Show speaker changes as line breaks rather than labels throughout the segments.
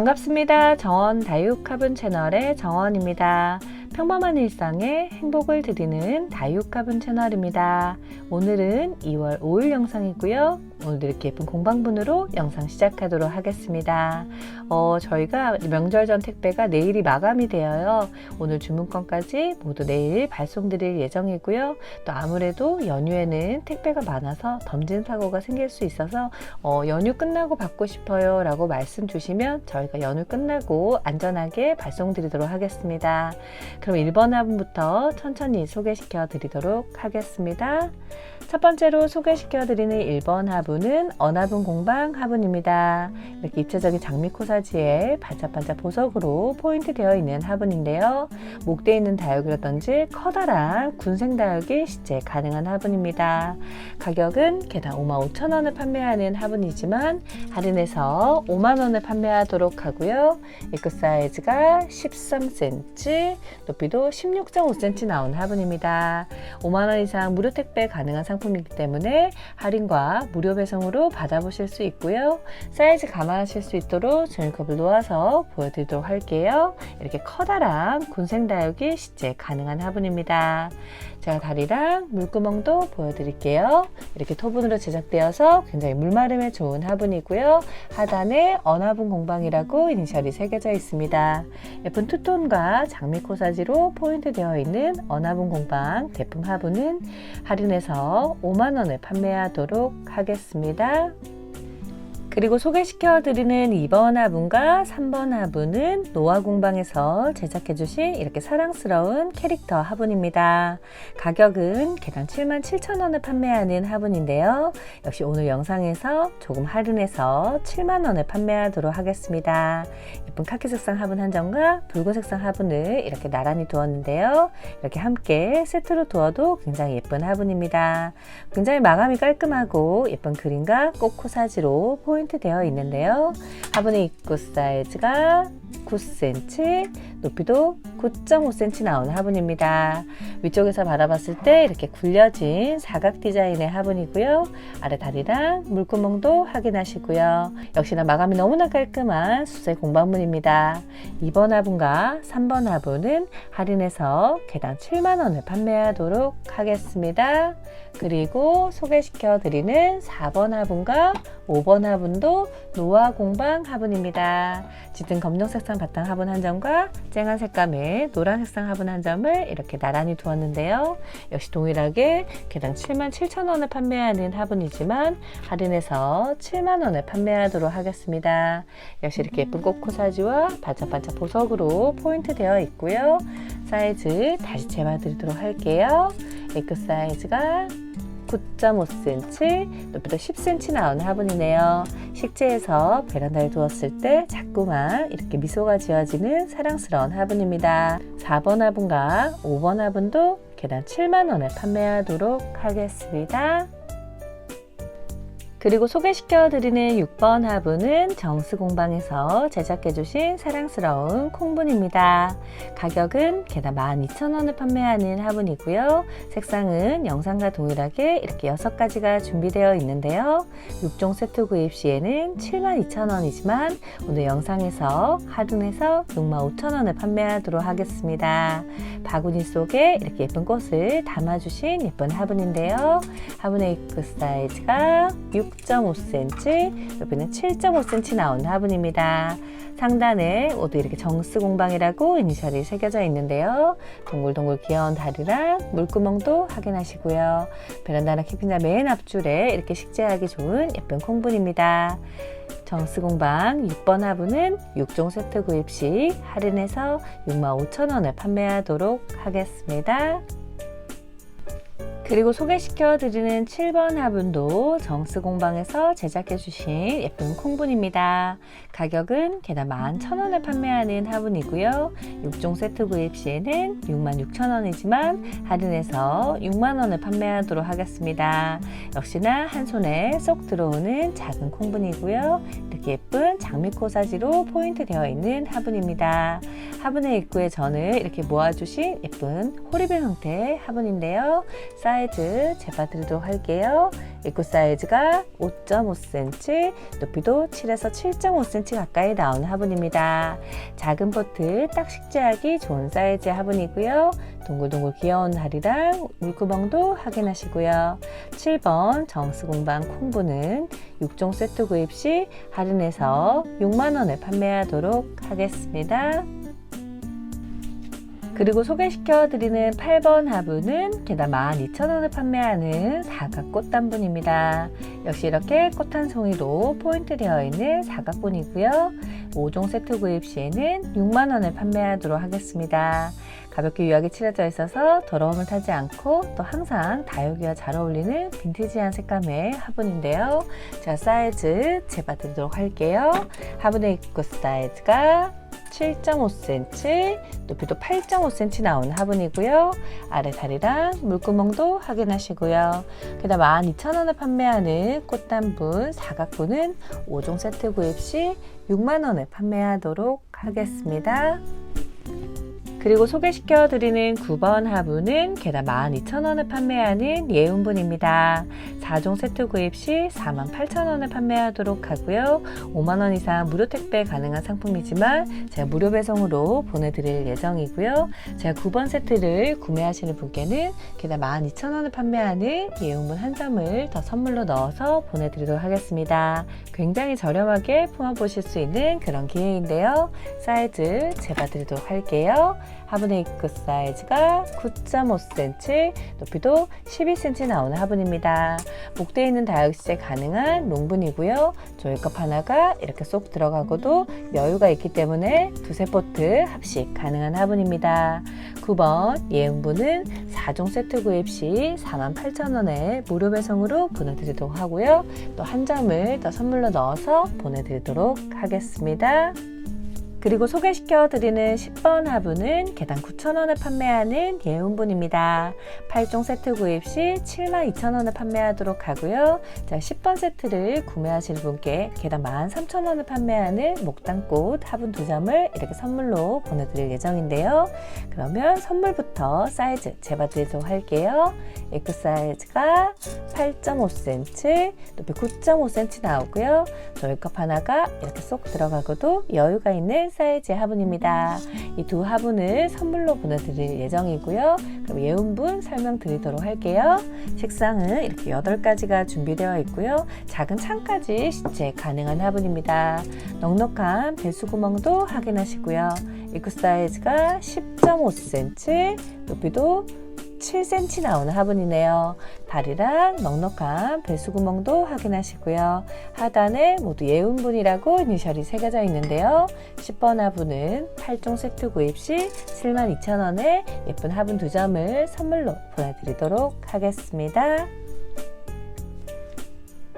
반갑습니다. 정원 다육 화분 채널의 정원입니다. 평범한 일상에 행복을 드리는 다육 화분 채널입니다. 오늘은 2월 5일 영상이고요. 오늘도 이렇게 예쁜 공방분으로 영상 시작하도록 하겠습니다. 어, 저희가 명절 전 택배가 내일이 마감이 되어요. 오늘 주문건까지 모두 내일 발송드릴 예정이고요. 또 아무래도 연휴에는 택배가 많아서 덤진 사고가 생길 수 있어서 어, 연휴 끝나고 받고 싶어요 라고 말씀 주시면 저희가 연휴 끝나고 안전하게 발송드리도록 하겠습니다. 그럼 1번 화분부터 천천히 소개시켜 드리도록 하겠습니다. 첫 번째로 소개시켜 드리는 1번 화분 은 어나분 공방 화분입니다. 이렇게 입체적인 장미코사지에 반짝반짝 보석으로 포인트 되어 있는 화분인데요. 목대에 있는 다육이라든지 커다란 군생 다육이 실제 가능한 화분입니다. 가격은 개당 55,000원을 판매하는 화분이지만 할인해서 5만원을 판매하도록 하고요. 이끝 사이즈가 13cm, 높이도 16.5cm 나온 화분입니다. 5만원 이상 무료 택배 가능한 상품이기 때문에 할인과 무료 배송으로 받아보실 수 있고요. 사이즈 감안하실 수 있도록 종이컵을 놓아서 보여드리도록 할게요. 이렇게 커다란 군생다육이 실제 가능한 화분입니다. 제가 다리랑 물구멍도 보여드릴게요. 이렇게 토분으로 제작되어서 굉장히 물마름에 좋은 화분이고요. 하단에 언화분 공방이라고 이니셜이 새겨져 있습니다. 예쁜 투톤과 장미 코사지로 포인트 되어 있는 언화분 공방 제품 화분은 할인해서 5만원에 판매하도록 하겠습니다. 그리고 소개시켜 드리는 2번 화분과 3번 화분은 노아 공방에서 제작해 주신 이렇게 사랑스러운 캐릭터 화분입니다. 가격은 개당 77,000원을 판매하는 화분인데요. 역시 오늘 영상에서 조금 할인해서 7만원에 판매하도록 하겠습니다. 예쁜 카키 색상 화분 한 점과 붉은 색상 화분을 이렇게 나란히 두었는데요. 이렇게 함께 세트로 두어도 굉장히 예쁜 화분입니다. 굉장히 마감이 깔끔하고 예쁜 그림과 꽃코사지로 포인트 되어 있는데요. 화분의 입구 사이즈가 9cm, 높이도 9.5cm 나오는 화분입니다. 위쪽에서 바라봤을 때 이렇게 굴려진 사각 디자인의 화분이고요. 아래 다리랑 물구멍도 확인하시고요. 역시나 마감이 너무나 깔끔한 수제 공방문입니다. 2번 화분과 3번 화분은 할인해서 개당 7만원을 판매하도록 하겠습니다. 그리고 소개시켜 드리는 4번 화분과 5번 화분도 노아 공방 화분입니다. 짙은 검정색 색상 바탕 화분 한 점과 쨍한 색감의 노란 색상 화분 한 점을 이렇게 나란히 두었는데요. 역시 동일하게 개당 7만 7천 원을 판매하는 화분이지만 할인해서 7만 원에 판매하도록 하겠습니다. 역시 이렇게 예쁜 꽃코사지와 반짝반짝 보석으로 포인트 되어 있고요. 사이즈 다시 재봐드리도록 할게요. A급 사이즈가 9.5cm, 높이도 10cm 나오는 화분이네요. 식재에서 베란다에 두었을 때 자꾸만 이렇게 미소가 지어지는 사랑스러운 화분입니다. 4번 화분과 5번 화분도 개당 7만원에 판매하도록 하겠습니다. 그리고 소개시켜 드리는 6번 화분은 정수공방에서 제작해 주신 사랑스러운 콩분입니다. 가격은 개당 12,000원을 판매하는 화분이고요. 색상은 영상과 동일하게 이렇게 6가지가 준비되어 있는데요. 6종 세트 구입 시에는 72,000원이지만 오늘 영상에서 할인해서 65,000원을 판매하도록 하겠습니다. 바구니 속에 이렇게 예쁜 꽃을 담아주신 예쁜 화분인데요. 화분의 입구 사이즈가 6.5cm, 높이는 7.5cm 나온 화분입니다. 상단에 모두 이렇게 정스 공방이라고 이니셜이 새겨져 있는데요. 동글동글 귀여운 다리랑 물구멍도 확인하시고요. 베란다나 캠핑장 맨 앞줄에 이렇게 식재하기 좋은 예쁜 콩분입니다. 정스 공방 6번 화분은 6종 세트 구입 시 할인해서 65,000원에 판매하도록 하겠습니다. 그리고 소개시켜 드리는 7번 화분도 정스 공방에서 제작해 주신 예쁜 콩분입니다. 가격은 개당 11,000원에 판매하는 화분이고요. 6종 세트 구입 시에는 66,000원이지만 할인해서 6만원을 판매하도록 하겠습니다. 역시나 한 손에 쏙 들어오는 작은 콩분이고요. 이렇게 예쁜 장미코 사지로 포인트 되어 있는 화분입니다. 화분의 입구에 전을 이렇게 모아주신 예쁜 호리병 형태의 화분인데요. 사이 즈 재봐드리도록 할게요. 입구 사이즈가 5.5cm, 높이도 7에서 7.5cm 가까이 나오는 화분입니다. 작은 포트 딱 식재하기 좋은 사이즈의 화분이고요. 동글동글 귀여운 다리랑 물구멍도 확인하시고요. 7번 정스공방 콩부는 6종 세트 구입 시 할인해서 6만원에 판매하도록 하겠습니다. 그리고 소개시켜 드리는 8번 화분은 개당 12,000원에 판매하는 사각 꽃단분입니다. 역시 이렇게 꽃 한 송이로 포인트 되어 있는 사각분이고요. 5종 세트 구입 시에는 6만원에 판매하도록 하겠습니다. 가볍게 유하게 칠해져 있어서 더러움을 타지 않고 또 항상 다육이와 잘 어울리는 빈티지한 색감의 화분인데요. 자, 사이즈 재봐드리도록 할게요. 화분의 입구 사이즈가 7.5cm, 높이도 8.5cm 나오는 화분이고요. 아래 다리랑 물구멍도 확인하시고요. 게다가 12,000원에 판매하는 꽃단분 사각분은 5종 세트 구입 시 6만원에 판매하도록 하겠습니다. 그리고 소개시켜 드리는 9번 화분은 개당 12,000원에 판매하는 예운분입니다. 4종 세트 구입 시 48,000원에 판매하도록 하고요. 5만원 이상 무료 택배 가능한 상품이지만 제가 무료 배송으로 보내드릴 예정이고요. 제가 9번 세트를 구매하시는 분께는 개당 12,000원에 판매하는 예운분 한 점을 더 선물로 넣어서 보내드리도록 하겠습니다. 굉장히 저렴하게 품어보실 수 있는 그런 기회인데요. 사이즈 재봐드리도록 할게요. 입구 사이즈가 9.5cm, 높이도 12cm 나오는 화분입니다. 목대에 있는 다육 시제 가능한 롱분이고요. 조이컵 하나가 이렇게 쏙 들어가고도 여유가 있기 때문에 두세 포트 합식 가능한 화분입니다. 9번 예은분은 4종 세트 구입 시 48,000원에 무료 배송으로 보내드리도록 하고요. 또 한 점을 더 선물로 넣어서 보내드리도록 하겠습니다. 그리고 소개시켜 드리는 10번 화분은 개당 9,000원에 판매하는 예운분입니다. 8종 세트 구입 시 72,000원에 판매하도록 하고요. 자, 10번 세트를 구매하실 분께 개당 13,000원에 판매하는 목단꽃 화분 두 점을 이렇게 선물로 보내드릴 예정인데요. 그러면 선물부터 사이즈 재봐드리도록 할게요. 에크 사이즈가 8.5cm, 높이 9.5cm 나오고요. 저희컵 하나가 이렇게 쏙 들어가고도 여유가 있는 사이즈의 화분입니다. 이 두 화분을 선물로 보내드릴 예정이고요. 그럼 예운분 설명드리도록 할게요. 색상은 이렇게 8가지가 준비되어 있고요. 작은 창까지 시체 가능한 화분입니다. 넉넉한 배수구멍도 확인하시고요. 입구 사이즈가 10.5cm, 높이도 7cm 나오는 화분이네요. 다리랑 넉넉한 배수구멍도 확인하시고요. 하단에 모두 예운분이라고 이니셜이 새겨져 있는데요. 10번 화분은 8종 세트 구입 시 72,000원에 예쁜 화분 두 점을 선물로 보내드리도록 하겠습니다.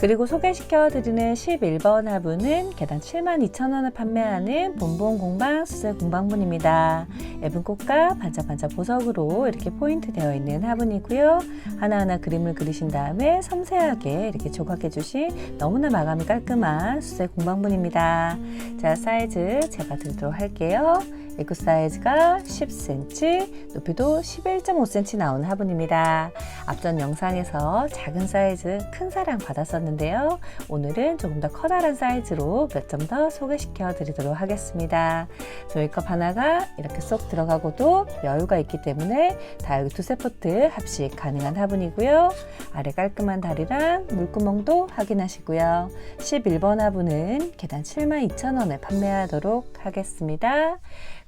그리고 소개시켜 드리는 11번 화분은 개당 72,000원에 판매하는 본본 공방 수세 공방분입니다. 얇은 꽃과 반짝반짝 보석으로 이렇게 포인트 되어 있는 화분이고요. 하나하나 그림을 그리신 다음에 섬세하게 이렇게 조각해 주신 너무나 마감이 깔끔한 수세 공방분입니다. 자, 사이즈 제가 드리도록 할게요. 입구 사이즈가 10cm, 높이도 11.5cm 나오는 화분입니다. 앞전 영상에서 작은 사이즈 큰 사랑 받았었는데요. 오늘은 조금 더 커다란 사이즈로 몇 점 더 소개시켜 드리도록 하겠습니다. 조이컵 하나가 이렇게 쏙 들어가고도 여유가 있기 때문에 다육이 두세 포트 합식 가능한 화분이고요. 아래 깔끔한 다리랑 물구멍도 확인하시고요. 11번 화분은 개당 72,000원에 판매하도록 하겠습니다.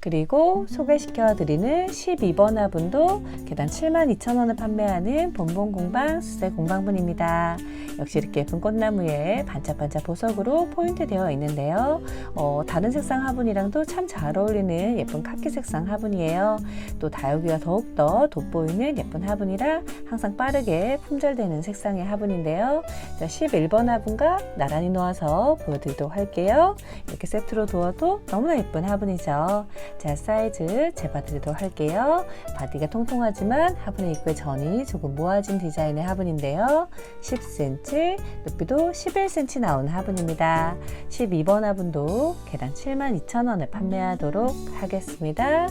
그리고 소개시켜 드리는 12번 화분도 개당 72,000원에 판매하는 본본 공방 수세 공방분입니다. 역시 이렇게 예쁜 꽃나무에 반짝반짝 보석으로 포인트 되어 있는데요. 어, 다른 색상 화분이랑도 참 잘 어울리는 예쁜 카키 색상 화분이에요. 또 다육이가 더욱더 돋보이는 예쁜 화분이라 항상 빠르게 품절되는 색상의 화분인데요. 자, 11번 화분과 나란히 놓아서 보여드리도록 할게요. 이렇게 세트로 두어도 너무나 예쁜 화분이죠. 자, 사이즈 재봐드리도록 할게요. 바디가 통통하지만 화분의 입구에 전이 조금 모아진 디자인의 화분인데요. 10cm, 높이도 11cm 나오는 화분입니다. 12번 화분도 개당 72,000원에 판매하도록 하겠습니다.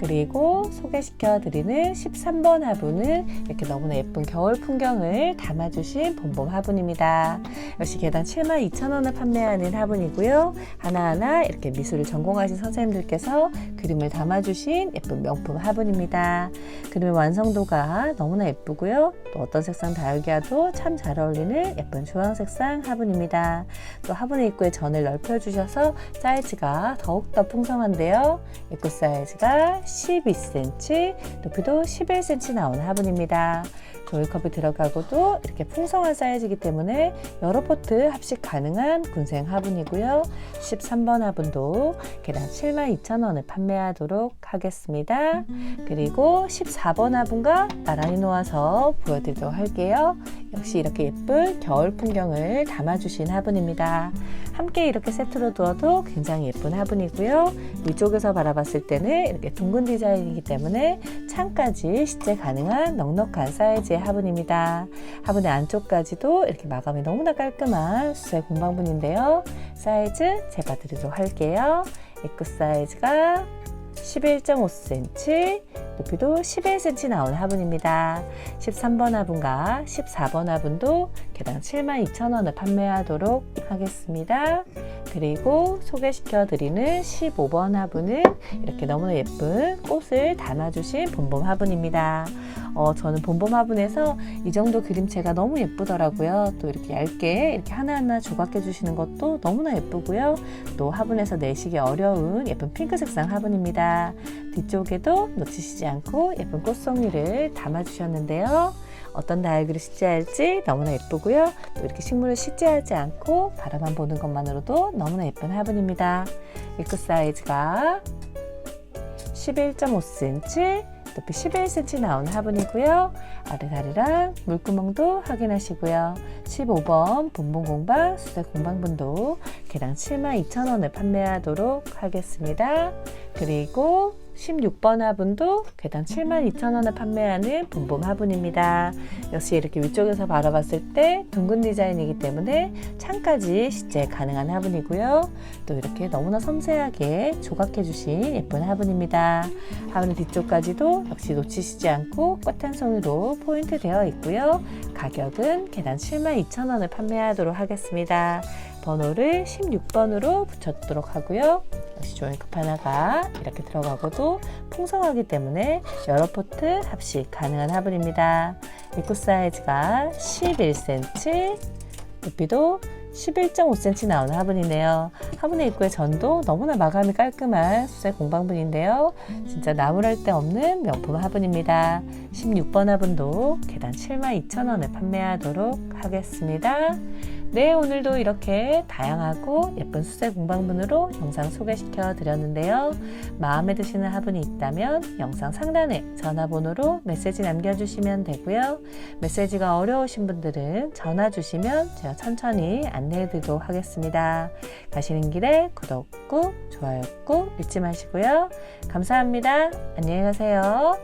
그리고 소개시켜 드리는 13번 화분은 이렇게 너무나 예쁜 겨울 풍경을 담아주신 봄봄 화분입니다. 역시 개당 72,000원을 판매하는 화분이고요. 하나하나 이렇게 미술을 전공하신 선생님들께서 그림을 담아주신 예쁜 명품 화분입니다. 그림의 완성도가 너무나 예쁘고요. 또 어떤 색상 다육이와도 참 잘 어울리는 예쁜 주황 색상 화분입니다. 또 화분의 입구에 전을 넓혀주셔서 사이즈가 더욱더 풍성한데요. 입구 사이즈가 12cm, 높이도 11cm 나온 화분입니다. 종이컵이 들어가고도 이렇게 풍성한 사이즈이기 때문에 여러 포트 합식 가능한 군생 화분이고요. 13번 화분도 개당 72,000원을 판매하도록 하겠습니다. 그리고 14번 화분과 나란히 놓아서 보여드리도록 할게요. 역시 이렇게 예쁜 겨울 풍경을 담아주신 화분입니다. 함께 이렇게 세트로 두어도 굉장히 예쁜 화분이고요. 위쪽에서 바라봤을 때는 이렇게 둥근 디자인이기 때문에 창까지 실제 가능한 넉넉한 사이즈의 화분입니다. 화분의 안쪽까지도 이렇게 마감이 너무나 깔끔한 수세 공방분인데요. 사이즈 재봐드리도록 할게요. 입구 사이즈가 11.5cm, 높이도 11cm 나온 화분입니다. 13번 화분과 14번 화분도 개당 72,000원을 판매하도록 하겠습니다. 그리고 소개시켜 드리는 15번 화분은 이렇게 너무나 예쁜 꽃을 담아주신 봄봄 화분입니다. 어, 저는 봄봄 화분에서 이 정도 그림체가 너무 예쁘더라고요. 또 이렇게 얇게 이렇게 하나하나 조각해 주시는 것도 너무나 예쁘고요. 또 화분에서 내시기 어려운 예쁜 핑크 색상 화분입니다. 뒤쪽에도 놓치시지 않고 예쁜 꽃송이를 담아 주셨는데요. 어떤 다육이를 식재할지 너무나 예쁘고요. 또 이렇게 식물을 식재하지 않고 바라만 보는 것만으로도 너무나 예쁜 화분입니다. 입구 사이즈가 11.5cm, 높이 11cm 나온 화분이고요. 아래다리랑 물구멍도 확인하시고요. 15번 본본 공방 수제 공방분도 개당 72,000원을 판매하도록 하겠습니다. 그리고 16번 화분도 개당 72,000원을 판매하는 봄봄 화분입니다. 역시 이렇게 위쪽에서 바라봤을 때 둥근 디자인이기 때문에 창까지 실제 가능한 화분이고요. 또 이렇게 너무나 섬세하게 조각해 주신 예쁜 화분입니다. 화분 뒤쪽까지도 역시 놓치시지 않고 꽃한 송이로 포인트 되어 있고요. 가격은 개당 72,000원을 판매하도록 하겠습니다. 번호를 16번으로 붙여두도록 하고요. 역시 종이컵 하나가 이렇게 들어가고도 풍성하기 때문에 여러 포트 합식 가능한 화분입니다. 입구 사이즈가 11cm, 높이도 11.5cm 나오는 화분이네요. 화분의 입구의 전도 너무나 마감이 깔끔한 수제 공방분인데요. 진짜 나무랄 데 없는 명품 화분입니다. 16번 화분도 개당 72,000원에 판매하도록 하겠습니다. 네, 오늘도 이렇게 다양하고 예쁜 수제 공방분으로 영상 소개시켜 드렸는데요. 마음에 드시는 화분이 있다면 영상 상단에 전화번호로 메시지 남겨주시면 되고요. 메시지가 어려우신 분들은 전화 주시면 제가 천천히 안내해 드리도록 하겠습니다. 가시는 길에 구독 꾹, 좋아요 꾹 잊지 마시고요. 감사합니다. 안녕히 가세요.